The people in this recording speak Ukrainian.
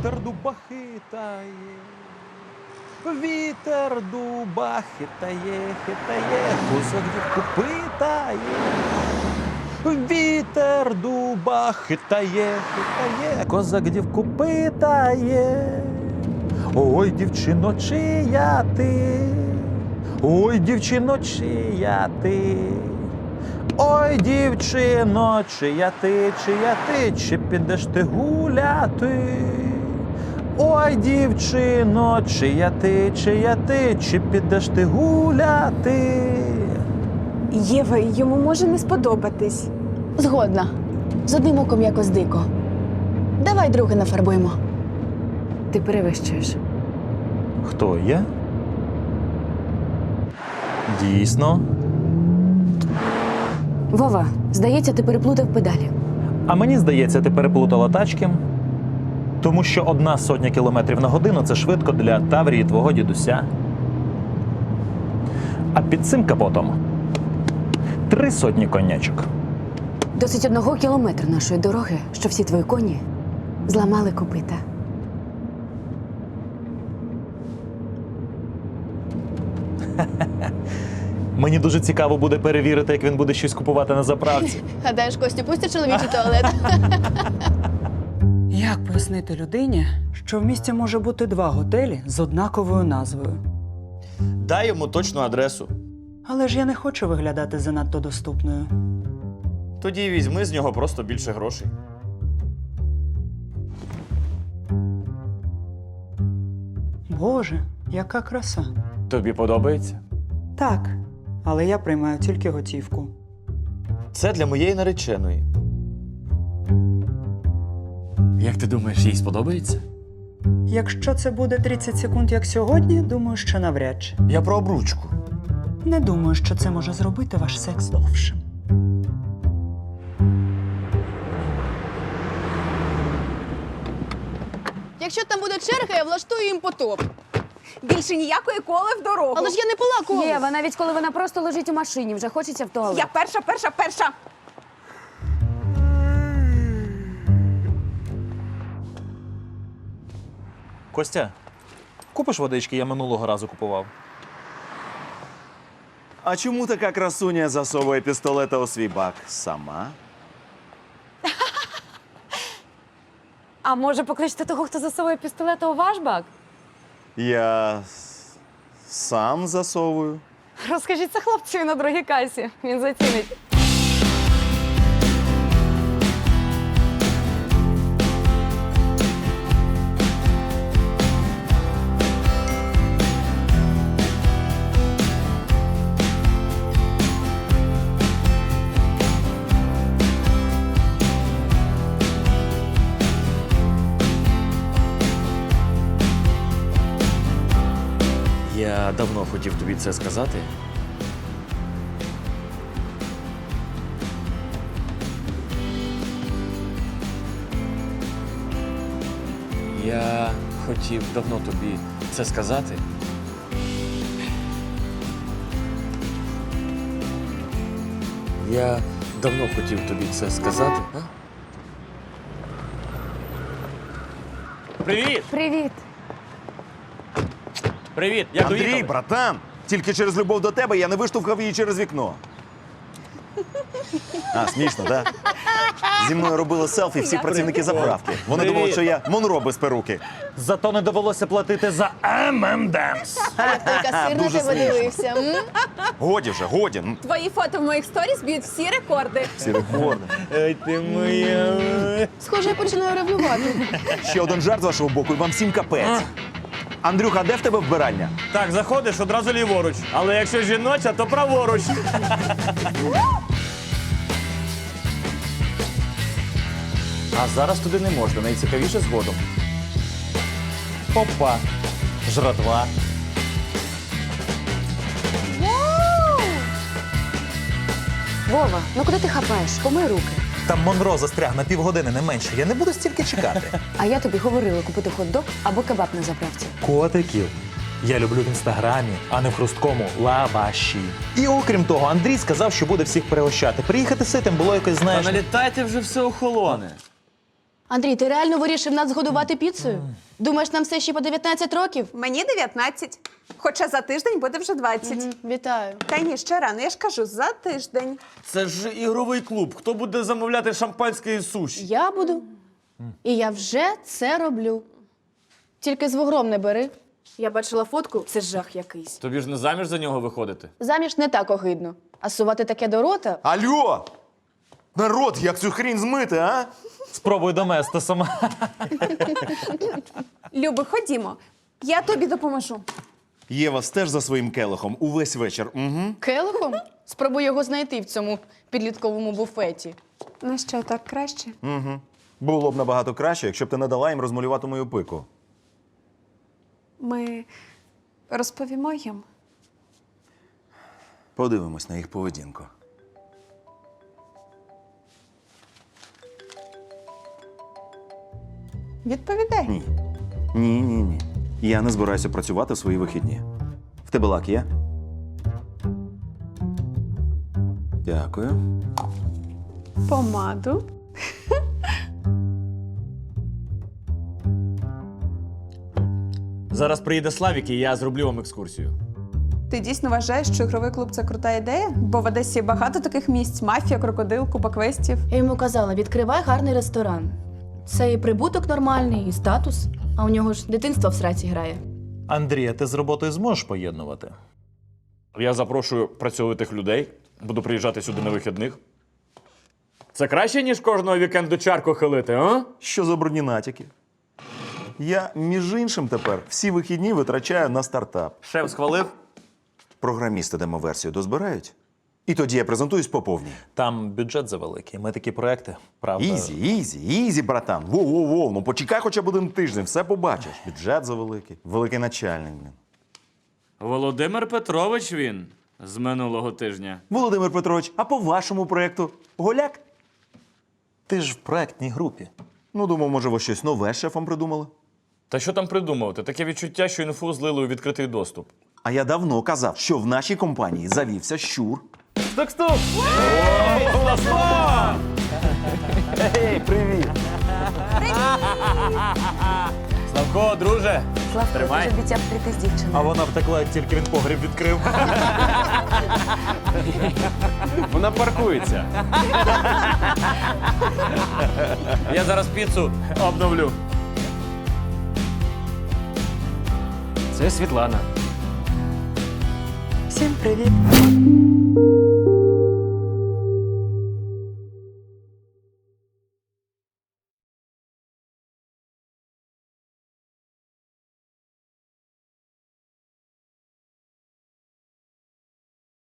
Вітер дуба хитає. Вітер дуба хитає, хитає, козак дівку питає. Вітер дуба хитає, хитає, козак дівку питає. Ой, дівчино, чия ти? Ой, дівчино, чия ти? Ой, дівчино, чия ти, чия ти, чи підеш ти гуляти? Ой, дівчино, чия ти, чия ти, чи підеш ти гуляти? Єва, йому може не сподобатись. Згодна. З одним оком якось дико. Давай друге нафарбуємо. Ти перевищуєш. Хто я? Дійсно. Вова, здається, ти переплутав педалі. А мені здається, ти переплутала тачки, тому що одна сотня кілометрів на годину це швидко для Таврії твого дідуся. А під цим капотом три сотні конячок. Досить одного кілометра нашої дороги, що всі твої коні зламали копита. Мені дуже цікаво буде перевірити, як він буде щось купувати на заправці. Гадаєш, Костю, пустять чоловічий туалет? Як пояснити людині, що в місті може бути два готелі з однаковою назвою? Дай йому точну адресу. Але ж я не хочу виглядати занадто доступною. Тоді візьми з нього просто більше грошей. Боже, яка краса. Тобі подобається? Так, але я приймаю тільки готівку. Це для моєї нареченої. Як ти думаєш, їй сподобається? Якщо це буде 30 секунд, як сьогодні, думаю, що навряд чи. Я про обручку. Не думаю, що це може зробити ваш секс довшим. Якщо там буде черга, я влаштую їм потоп. Більше ніякої коли в дорогу. Але ж я не пила коло. Єва, навіть коли вона просто лежить у машині, вже хочеться в туалет. Я перша, перша, перша. Костя, купиш водички, я минулого разу купував. А чому така красуня засовує пістолета у свій бак сама? А може покличте того, хто засовує пістолета у ваш бак? Я с- сам засовую. Розкажіть це хлопцеві на другій касі. Він зацінить. Я давно хотів тобі це сказати. Я хотів давно тобі це сказати. Я давно хотів тобі це сказати. А? Привіт! Привіт. Привіт! Як Андрій, доїхали? братан, тільки через любов до тебе я не виштовхав її через вікно. А, смішно, так? Зі мною робили селфі всі працівники заправки. Вони Привіт. думали, що я Монро без перуки. Зато не довелося платити за на Дуже тебе смішно. дивився. м? Годі вже, годі. Твої фото в моїх сторіс б'ють всі рекорди. Всі рекорди. Ти моя. Схоже, я починаю ревнувати. Ще один жарт з вашого боку, і вам всім капець. Андрюха, де в тебе вбиральня? Так, заходиш одразу ліворуч. Але якщо жіноча, то праворуч. А зараз туди не можна, найцікавіше згодом. Опа. Жратва. Вова, ну куди ти хапаєш? Помий руки. Там Монро застряг на півгодини не менше. Я не буду стільки чекати. А я тобі говорила купити хот-дог або кебаб на заправці. Котиків. Я люблю в інстаграмі, а не в хрусткому лаваші. І окрім того, Андрій сказав, що буде всіх перегощати. Приїхати ситим було якось, Та знаєш. налітайте вже все охолоне. Андрій, ти реально вирішив нас згодувати піцею? Думаєш, нам все ще по 19 років? Мені 19. Хоча за тиждень буде вже 20. Вітаю. Та ні, ще рано, я ж кажу, за тиждень. Це ж ігровий клуб. Хто буде замовляти шампанське і суші? Я буду. І я вже це роблю. Тільки з вугром не бери. Я бачила фотку, це жах якийсь. Тобі ж не заміж за нього виходити. Заміж не так огидно. А сувати таке до рота Алло! Народ, як цю хрінь змити, а? Спробуй домести сама. Люби, ходімо. Я тобі допоможу. Єва стеж за своїм келихом увесь вечір. Угу. келихом. Спробуй його знайти в цьому підлітковому буфеті. Ну що, так краще? Було б набагато краще, якщо б ти не дала їм розмалювати мою пику. Ми розповімо їм. Подивимось на їх поведінку. Відповідай. Ні. Ні, ні, ні. Я не збираюся працювати в свої вихідні. В тебе лак є? Дякую. Помаду. Зараз приїде Славік, і я зроблю вам екскурсію. Ти дійсно вважаєш, що ігровий клуб це крута ідея? Бо в Одесі багато таких місць: мафія, крокодил, купа квестів. Я йому казала, відкривай гарний ресторан. Це і прибуток нормальний, і статус. А у нього ж дитинство в сраці грає. Андрія, ти з роботою зможеш поєднувати? Я запрошую працьовитих людей, буду приїжджати сюди на вихідних. Це краще, ніж кожного вікенду чарку хилити, а? Що за брудні натяки? Я, між іншим, тепер всі вихідні витрачаю на стартап. Шеф схвалив. Програмісти демоверсію дозбирають. І тоді я презентуюсь по повній. Там бюджет завеликий. Ми такі проекти, правда. Ізі, ізі, ізі, братан. Воу-воу-воу. Ну почекай хоча б один тиждень, все побачиш. Бюджет завеликий, великий начальник. блін. Володимир Петрович він з минулого тижня. Володимир Петрович, а по вашому проєкту голяк? Ти ж в проектній групі. Ну, думав, може, ви щось нове з шефом придумали. Та що там придумувати? Таке відчуття, що інфу злили у відкритий доступ. А я давно казав, що в нашій компанії завівся щур. Стук-стук! Ей, привіт! Славко, друже! Славко, Тримай. ти ж обіцяв прийти з дівчиною. А вона втекла, як тільки він погріб відкрив. Вона паркується. Я зараз піцу обновлю. Це Світлана. Всім привіт!